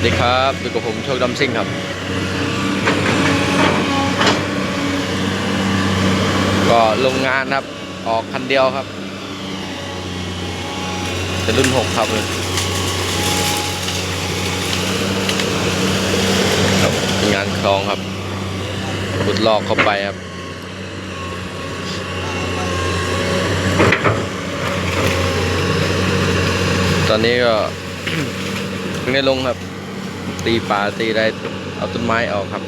วัสดีครับอยู่กับผมโชคดำซิ่งครับ ก็ลงงานครับ ออกคันเดียวครับเป็นรุ่นหกครับเลยครับเป็นงานคลองครับขุดลอกเข้าไปครับตอนนี้ก็เพิ่งได้ลงครับ ตีป่าตีอะไรเอาต้นไม้ออกครับ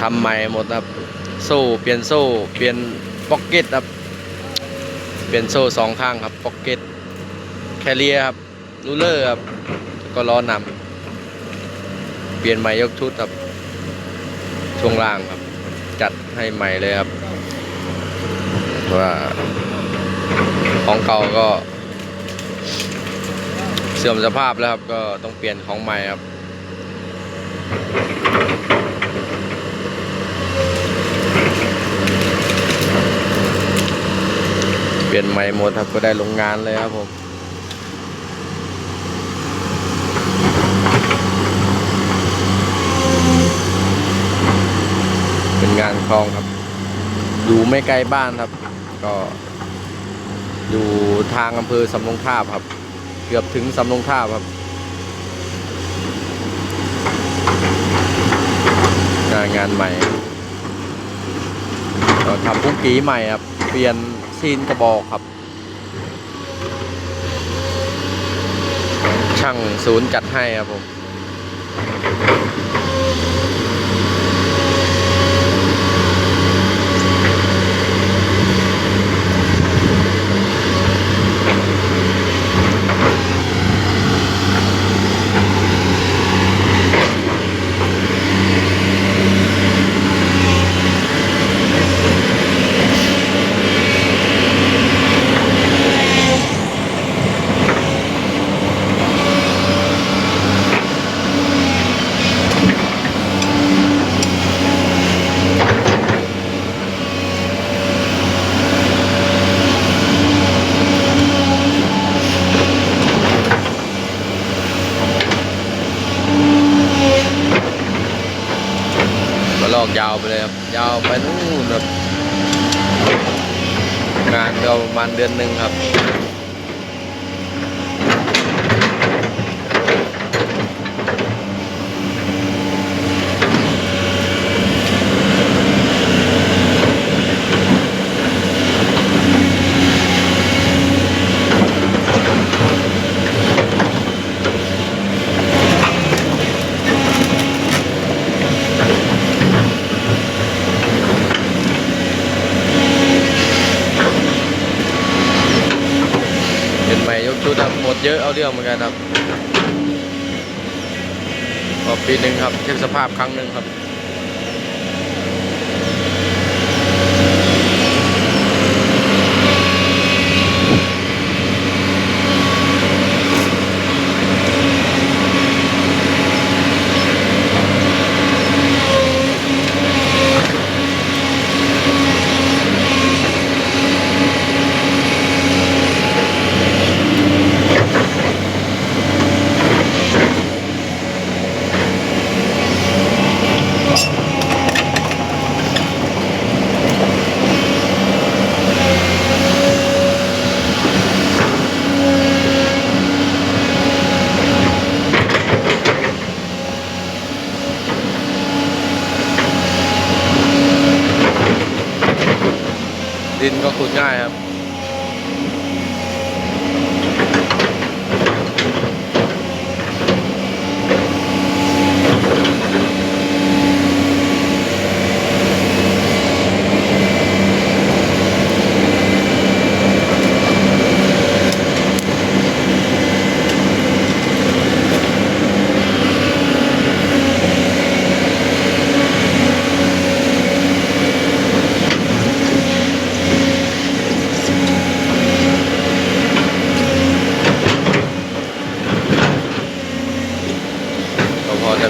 ทำใหม่หมดครับโซ่เปลี่ยนโซ่เปลี่ยนพ็อกเก็ตครับเปลี่ยนโซ่สองข้างครับพ็อกเก็ตแคเรียครับรูเลอร์ครับก็ล้อนำเปลี่ยนใหม่ยกชุดครับช่วงล่างครับ จัดให้ใหม่เลยครับว่าของเก่าก็ สื่อมสภาพแล้วครับ ก็ต้องเปลี่ยนของใหม่ครับเปลี่ยนใหม่หมดครับก็ได้ลงงานเลยครับผมเป็นงานคลองครับ อยู่ไม่ไกลบ้านครับ ก็ อยู่ทางอำเภอสำโรงทาบครับ เกือบถึงสำโรงทาครับงานงานใหม่ก็ทำพุกกีใหม่ครับ เปลี่ยนซีนกระบอกครับ ช่างศูนย์จัดให้ครับผม อกยาวไปเลยครับ ยาวไปนู่นครับงานก็ประมาณเดือนหนึ่งครับ ดครับหมดเยอะเอาเรื่องเหมือนกันครับปีหนึ่งครับเช็คสภาพครั้งหนึ่งครับ ดินก็ขุดง่ายครับ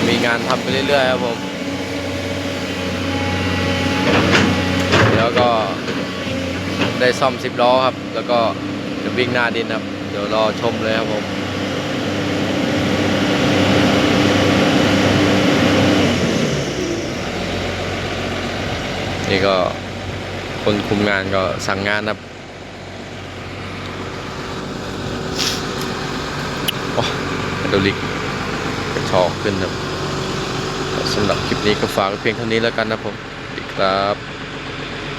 มีงานทำไปเรื่อยๆครับผม แล้วก็ได้ซ่อมสิบล้อครับ แล้วก็จะวิ่งหน้าดินครับ เดี๋ยวรอชมเลยครับผมนี่ก็คนคุมงานก็สั่งงานครับโอ้ดลิกชอขึ้นครับ สำหรับคลิปนี้ก็ฝากเพียงเท่านี้แล้วกันนะผมสวัสดีครับ